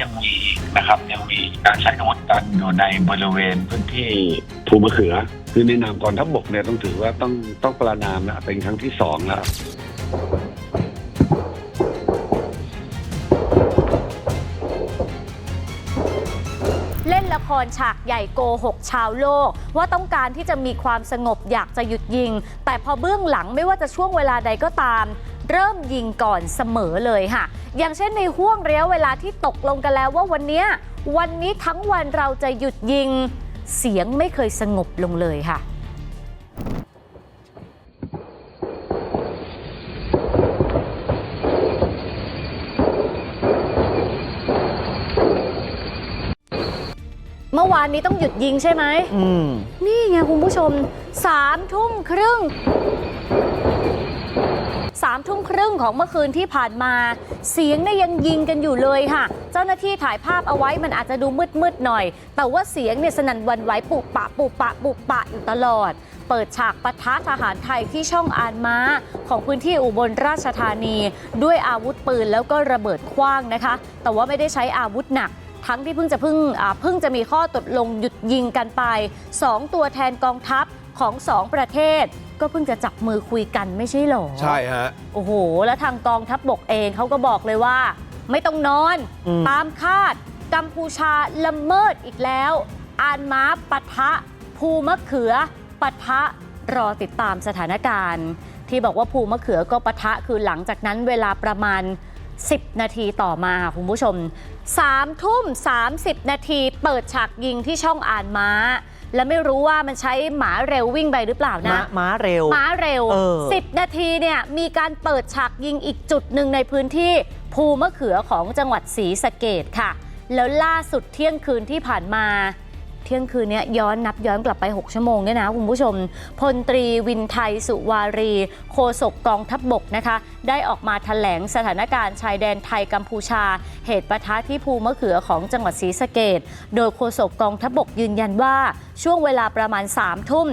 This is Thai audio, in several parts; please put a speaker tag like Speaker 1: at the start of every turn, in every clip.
Speaker 1: ยังมีนะครับยังมีการใช้อาวุธกันอยู่ในบริเวณพื้นที่ภูมะเขือ คือในนามกองทัพบกเนี่ยต้องถือว่าต้องต้องประนามนะเป็นครั้งที่สองแล้ว
Speaker 2: เล่นละครฉากใหญ่โกหกชาวโลก ว่าต้องการที่จะมีความสงบอยากจะหยุดยิง แต่พอเบื้องหลังไม่ว่าจะช่วงเวลาใดก็ตาม เริ่มยิงก่อนเสมอเลยค่ะ อย่างเช่นในห่วงระยะเวลาที่ตกลงกันแล้วว่าวันเนี้ยวันนี้ทั้งวันเราจะหยุดยิงเสียงไม่เคยสงบลงเลยค่ะเมื่อวานนี้ต้องหยุดยิงใช่ไหม
Speaker 3: อืม
Speaker 2: นี่ไงคุณผู้ชมสามทุ่มครึ่ง สามทุ่มครึ่งของเมื่อคืนที่ผ่านมา เสียงเนี่ยยังยิงกันอยู่เลยค่ะ เจ้าหน้าที่ถ่ายภาพเอาไว้มันอาจจะดูมืดๆหน่อย แต่ว่าเสียงเนี่ยสนั่นวันไหวปุบปะปุบปะปุบปะอยู่ตลอด เปิดฉากปะทะทหารไทยที่ช่องอานม้า ของพื้นที่อุบลราชธานี ด้วยอาวุธปืนแล้วก็ระเบิดขว้างนะคะ แต่ว่าไม่ได้ใช้อาวุธหนักทั้งที่เพิ่งจะเพิ่งเพิ่งจะมีข้อตกลงหยุดยิงกันไป 2 ตัวแทนกองทัพของ 2 ประเทศ ก็เพิ่งจะจับมือคุยกันไม่ใช่หรอ
Speaker 3: ใช่ฮะ
Speaker 2: โอ้โห แล้วทางกองทัพบกเองเขาก็บอกเลยว่า ไม่ต้องนอน
Speaker 3: อืม
Speaker 2: ตามคาด กัมพูชาละเมิดอีกแล้ว อานม้าปะทะ ภูมะเขือปะทะ รอติดตามสถานการณ์ ที่บอกว่าภูมะเขือก็ปะทะคือหลังจากนั้นเวลาประมาณ 10 นาทีต่อมาค่ะคุณผู้ชม3ทุ่ม 30 นาทีเปิดฉากยิงที่ช่องอ่านม้า และไม่รู้ว่ามันใช้หมาเร็ววิ่งไปหรือเปล่า
Speaker 3: ม้า
Speaker 2: นะ
Speaker 3: ม้าเร็ว
Speaker 2: ม้าเร็ว
Speaker 3: เออ
Speaker 2: 10 นาทีเนี่ยมีการเปิดฉากยิงอีกจุดหนึ่งในพื้นที่ ภูมะเขือของจังหวัดศรีสะเกดค่ะ แล้วล่าสุดเที่ยงคืนที่ผ่านมา เที่ยงคืนนี้ย้อนนับย้อนกลับไป 6 ชั่วโมงเนี่ยนะคุณผู้ชม พลตรีวินไทยสุวารีโฆษกกองทัพบบกนะคะ ได้ออกมาแถลงสถานการณ์ชายแดนไทยกัมพูชา เหตุปะทะที่ภูมะเขือของจังหวัดศรีสะเกดโดยโฆษกกองทัพบบกยืนยันว่าช่วงเวลาประมาณ3ทุ่ม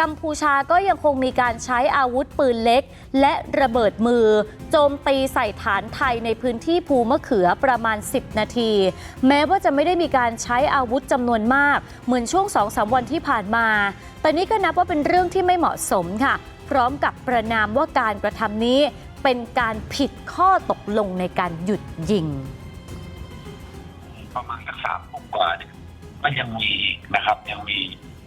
Speaker 2: กัมพูชาก็ยังคงมีการใช้อาวุธปืนเล็ก และระเบิดมือ โจมตีใส่ฐานไทยในพื้นที่ภูมะเขือประมาณ 10 นาที แม้ว่าจะไม่ได้มีการใช้อาวุธจำนวนมาก เหมือนช่วง2-3วันที่ผ่านมา แต่นี้ก็นับว่าเป็นเรื่องที่ไม่เหมาะสมค่ะ พร้อมกับประนามว่าการกระทำนี้เป็นการผิดข้อตกลงในการหยุดยิง
Speaker 1: ประมาณสักสามทุ่มกว่าเนี่ยก็ยังมีนะครับยังมี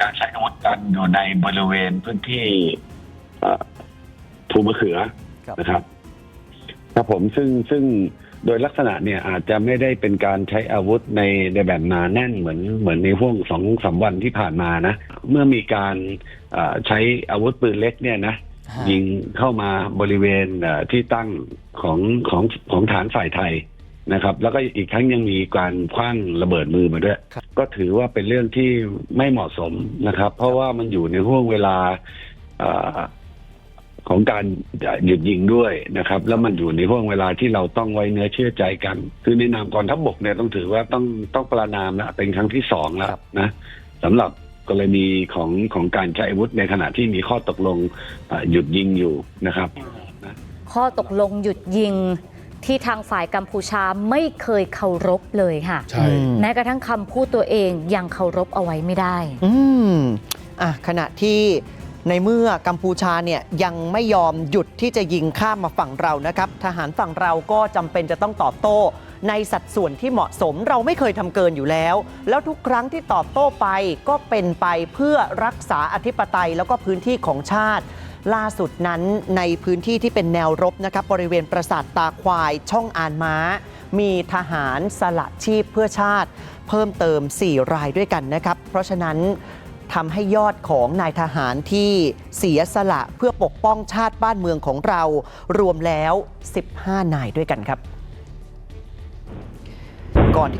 Speaker 1: การใช้อาวุธกันอยู่ในบริเวณพื้นที่เอ่อภูมะเขือ
Speaker 3: ครับ
Speaker 1: นะครับ ครับผมซึ่งซึ่งโดยลักษณะเนี่ยอาจจะไม่ได้เป็นการใช้อาวุธในในแบบหนาแน่นเหมือนเหมือนในห่วงสองสามวันที่ผ่านมานะ เมื่อมีการเอ่อใช้อาวุธปืนเล็กเนี่ยนะยิงเข้ามาบริเวณเอ่อที่ตั้งของของของฐานฝ่ายไทย นะครับ แล้วก็อีกทั้งยังมีการคว้างระเบิดมือมาด้วย
Speaker 3: ครับ
Speaker 1: ก็ถือว่าเป็นเรื่องที่ไม่เหมาะสมนะครับ เพราะว่ามันอยู่ในห่วงเวลาเอ่อของการหยุดยิงด้วยนะครับ แล้วมันอยู่ในห่วงเวลาที่เราต้องไว้เนื้อเชื่อใจกัน คือในนามกองทัพบกเนี่ยต้องถือว่าต้องต้องประนามแล้วเป็นครั้งที่สองแล้วนะสำหรับกรณีของของการใช้อาวุธในขณะที่มีข้อตกลงเอ่อหยุดยิงอยู่นะครับ
Speaker 2: ข้อตกลงหยุดยิง ที่ทางฝ่ายกัมพูชาไม่เคยเคารพเลยค่ะ
Speaker 4: ใช่
Speaker 3: อืม
Speaker 2: แม้กระทั่งคำพูดตัวเองยังเคารพเอาไว้ไม่ได้
Speaker 3: อืมอะขณะที่ในเมื่อกัมพูชาเนี่ยยังไม่ยอมหยุดที่จะยิงข้ามมาฝั่งเรานะครับ ทหารฝั่งเราก็จำเป็นจะต้องตอบโต้ ในสัดส่วนที่เหมาะสมเราไม่เคยทำเกินอยู่แล้ว แล้วทุกครั้งที่ตอบโต้ไปก็เป็นไปเพื่อรักษาอธิปไตยแล้วก็พื้นที่ของชาติ ล่าสุดนั้นในพื้นที่ที่เป็นแนวรบนะครับบริเวณปราสาทตาควายช่องอานม้า มีทหารสละชีพเพื่อชาติ เพิ่มเติม 4 รายด้วยกันนะครับ เพราะฉะนั้นทำให้ยอดของนายทหารที่เสียสละเพื่อปกป้องชาติบ้านเมืองของเรา รวมแล้ว 15 นายด้วยกันครับ ก่อน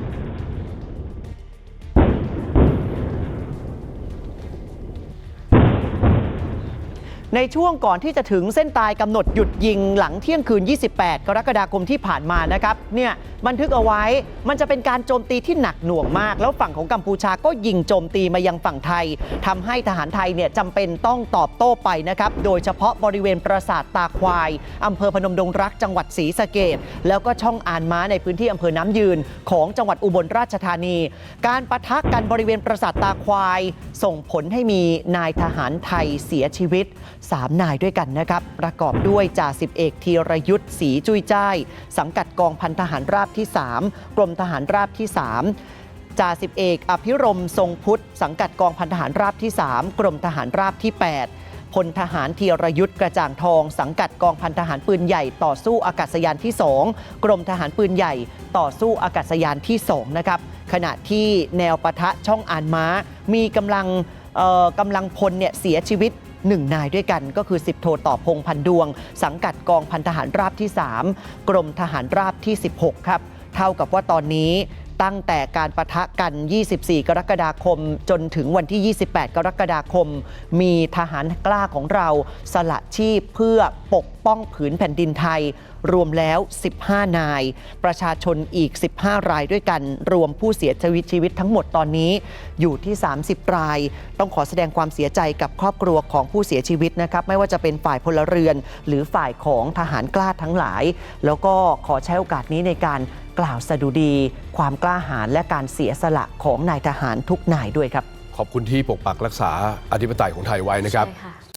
Speaker 3: ในช่วงก่อนที่จะถึงเส้นตายกำหนดหยุดยิงหลังเที่ยงคืน 28 กรกฎาคมที่ผ่านมานะครับเนี่ยบันทึกเอาไว้มันจะเป็นการโจมตีที่หนักหน่วงมาก แล้วฝั่งของกัมพูชาก็ยิงโจมตีมายังฝั่งไทยทำให้ทหารไทยเนี่ยจำเป็นต้องตอบโต้ไปนะครับโดยเฉพาะบริเวณปราสาทตาควายอำเภอพนมดงรักจังหวัดศรีสะเกดแล้วก็ช่องอ่านม้าในพื้นที่อำเภอน้ำยืน ของจังหวัดอุบลราชธานี การประทะกันบริเวณปราสาทตาควาย ส่งผลให้มีนายทหารไทยเสียชีวิต3 นายด้วยกันนะครับ ประกอบด้วยจ่าสิบเอกธีรยุทธ์ศรีจุยจ้ายสังกัดกองพันทหารราบที่ 3 กรมทหารราบที่ 3จ่าสิบเอกอภิรมทรงพุทธ สังกัดกองพันทหารราบที่ 3 กรมทหารราบที่ 8พลทหารธีรยุทธ์กระจ่างทอง สังกัดกองพันทหารปืนใหญ่ต่อสู้อากาศยานที่ 2 กรมทหารปืนใหญ่ต่อสู้อากาศยานที่2นะครับขณะที่แนวปะทะช่องอ่านม้า มีกำลังกำลังพลเนี่ยเสียชีวิต หนึ่งนายด้วยกันก็คือ 10 โทต่อพงพันดวง สังกัดกองพันทหารราบที่ 3 กรมทหารราบที่ 16 ครับ เท่ากับว่าตอนนี้ ตั้งแต่การประทะกัน 24 กรกฎาคม จนถึงวันที่ 28 กรกฎาคม มีทหารกล้าของเราสละชีพเพื่อปกป้องผืนแผ่นดินไทย รวมแล้ว 15 นาย ประชาชนอีก 15 รายด้วยกัน รวมผู้เสียชีวิตชีวิตทั้งหมดตอนนี้ อยู่ที่ 30 ราย ต้องขอแสดงความเสียใจกับครอบครัวของผู้เสียชีวิตนะครับ ไม่ว่าจะเป็นฝ่ายพลเรือน หรือฝ่ายของทหารกล้าทั้งหลาย แล้วก็ขอใช้โอกาสนี้ในการ กล่าวสดุดี ความกล้าหาญและการเสียสละของนายทหารทุกนายด้วยครับ
Speaker 4: ขอบคุณที่ปกปักรักษาอธิปไตยของไทยไว้นะครับ
Speaker 2: ใช่ค่ะ